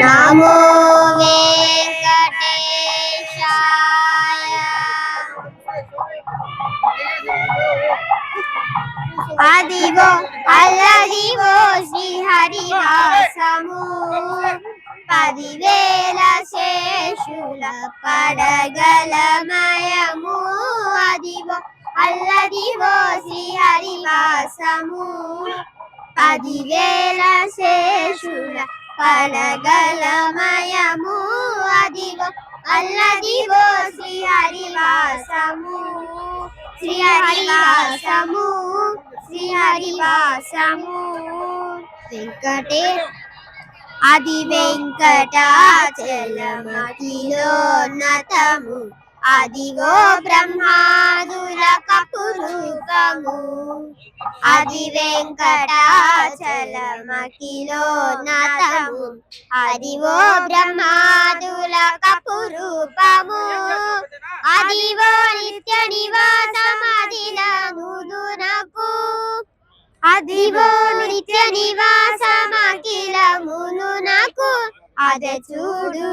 నమో వెంకటేశాయ అదిగో అల్లదిగో శ్రీహరివాసము పదివేల శేషుల పడగలమయము అదిగో అల్లదిగో శ్రీహరివాసము పదివేల శేషుల పడగలమయము అదిగో అల్లదిగో శ్రీ హరివాసము. శ్రీ హరివాసము శ్రీ హరివాసము. వెంకటే అది వెంకటాచలమతిలో నతము అదిగో బ్రహ్మాదుల కపురూపము అది వెంకటాచలమకిలోనాథము అది ఓ బ్రహ్మాదుల కపు రూపము. అది ఓ నిత్య నివాసమదిలముదునకు అది ఓ నిత్య నివాసమకిలమును నాకు. అద చూడు